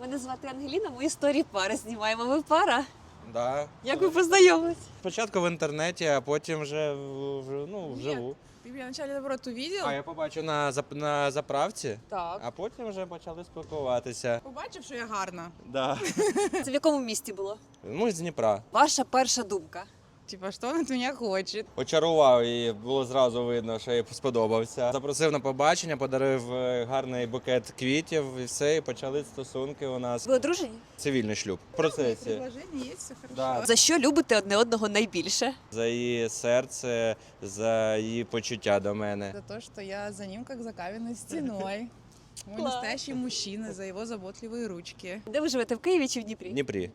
Мене звати Ангеліна, ми історії пари знімаємо. Ви пара? Да. Як ви познайомились? Спочатку в інтернеті, а потім вже, в- в- ну, вживу. Ты меня вначале, наоборот, увидел. А я побачив на, зап- на заправці, Так. а потім вже почали спілкуватися. Побачив, що я гарна. Да. Це в якому місті було? Ми з Дніпра. Ваша перша думка. Типа, що він від мене хоче? Очарував її, було зразу видно, що їй сподобався. Запросив на побачення, подарив е, гарний букет квітів і все, і почали стосунки у нас. Ви одружені? Цивільний шлюб. В процесі. Предложення є, все хорошо. Да. За що любите одне одного найбільше? За її серце, за її почуття до мене. За то, что я за ним как за каменной стеной. Мой настоящий мужчина, за его заботливые ручки. Де ви живете? В Києві чи в В Дніпрі? Дніпрі.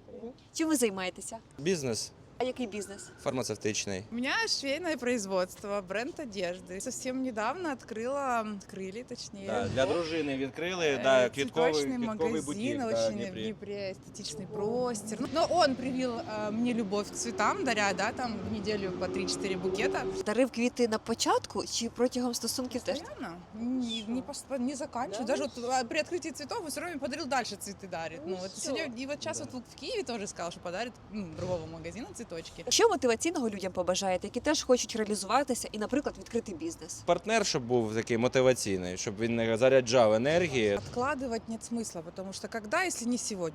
Чим ви займаєтеся? Бізнес А який бізнес? фармацевтичний. У меня швейное производство, бренд одежды. Совсем недавно открыла, открыли точнее, Да, для дружини відкрили, э, да, квітковий, цветочный квітковий магазин, бутік да, в очень в Дніпрі. Днепре эстетичный простер. Ну, Но он привил э, мне любовь к цветам, даря, да, там в неделю по 3-4 букета. Дарив квіти на початку чи протягом стосунків теж? Постоянно. Не, не, пос- не заканчиваю. Да? Даже вот а, при открытии цветов он все равно подарил дальше цветы дарит. Ну, вот всё. сегодня, и вот сейчас Да. вот в Киеве тоже сказал, что подарит ну, другого магазина цветочки. Що мотиваційного людям побажаєте, які теж хочуть реалізуватися і, наприклад, відкрити бізнес? Партнер, щоб був такий мотиваційний, щоб він не заряджав енергії. Откладывать нет смысла, потому что когда, если не сегодня?